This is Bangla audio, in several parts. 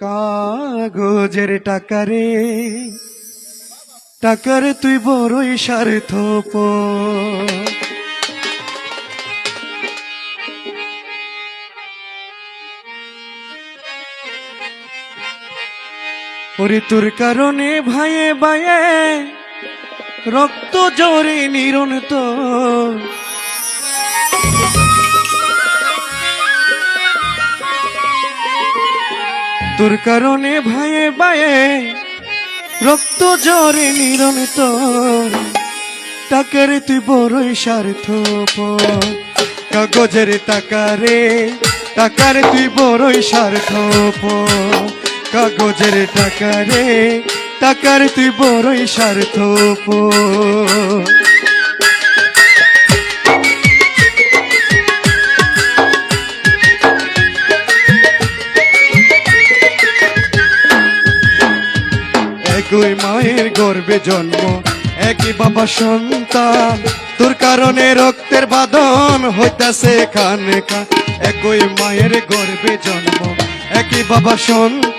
কাগজের টাকারে টাকারে তুই বড়ই স্বার্থ ওরে তোর কারণে ভাইয়ে ভাইয়ে রক্ত জোরে নিরন্ত। তোর কারণে ভাইয়ে ভাইয়ে রক্ত জোরে নিরন্ত। টাকারে তুই বড়ই স্বার্থ কাগজের টাকারে টাকারে তুই বড়ই স্বার্থ কাগজের টাকারে, টাকার তুই বড়ই স্বার্থ একই মায়ের গর্বে জন্ম, একই বাবা সন্তান। তোর কারণে রক্তের বাদন হইতাছে খান একই মায়ের গর্বে জন্ম, একই বাবা সন্তান।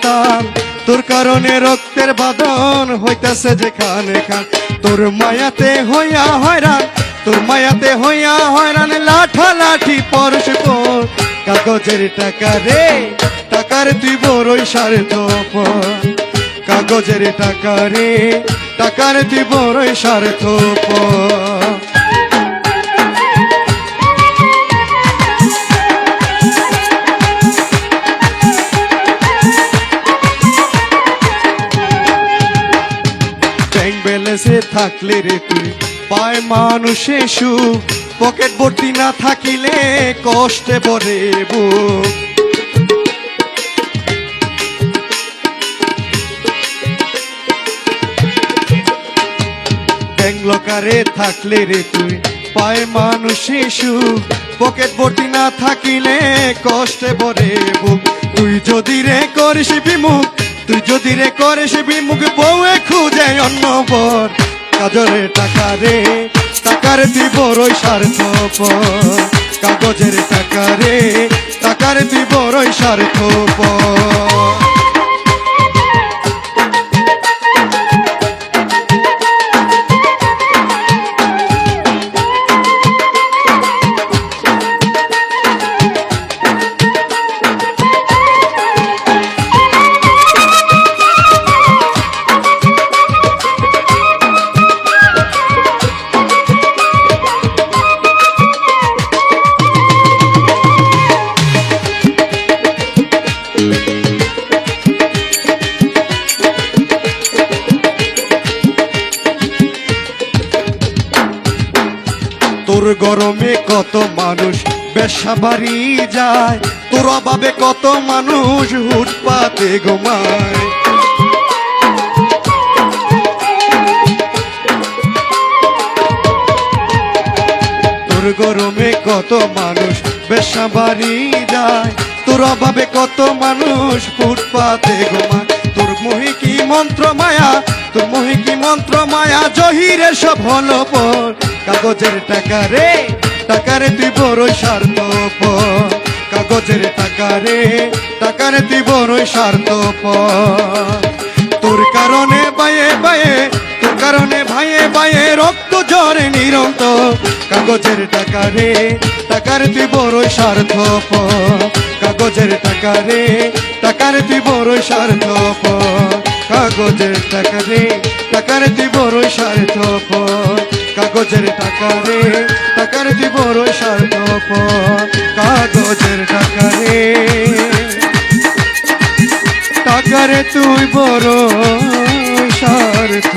তোর কারণে রক্তের বাদন হইতাছে যেখানে খান। তোর মায়াতে হইয়া হয়রান, তোর মায়াতে হইয়া হয়রান, লাঠা লাঠি পরশ পর কাগজের টাকা রে, টাকার তুই বড়ই স্বার্থ কাগজের টাকা রে, টাকার তুই বড়ই স্বার্থ ব্যালেন্সে থাকলে রে তুই? পায় মানুষে সুখ। পকেট ভর্তি না থাকিলে কষ্টে ভরে বুক। ব্যাংলকারে থাকলে রে তুই? পায় মানুষে সুখ। পকেট ভর্তি না থাকিলে কষ্টে ভরে বুক। তুই যদি রে করিস বিমুখ তুই যদি রে করে সে বিমুখ বউয়ে খুঁজে অন্য বর। কাজরে টাকা রে, টাকার তুই বড়ই স্বার্থ কাগজের টাকা রে, টাকার তুই বড়ই স্বার্থ তোর গরমে কত মানুষ বেশা বাড়ি যায়? তোর অভাবে কত মানুষ হুটপাতে ঘুমায়? তোর গরমে কত মানুষ বেশা বাড়ি যায়? তোর অভাবে কত মানুষ ফুটপাতে ঘুমায়? মন্ত্র মায়া তোর মোহে কি মন্ত্র মায়া জহিরে সব হলো পর। কাগজের টাকা রে টাকা রে তুই বড়ই স্বার্থ কাগজের টাকা রে টাকা রে তুই বড়ই স্বার্থ তোর কারণে বায়ে বায়ে, তোর কারণে ভাইয়ে ভাইয়ে রক্ত ঝরে নিরন্ত কাগজের টাকা রে টাকার তুই বড়ই স্বার্থ কাগজের টাকা রে টাকার তুই বড়ই স্বার্থ কাগজের টাকা রে, টাকার দিব রই স্বার্থ কাগজের টাকা রে, টাকার দিব রই স্বার্থ কাগজের টাকা রে। টাকারে তুই বড় স্বার্থ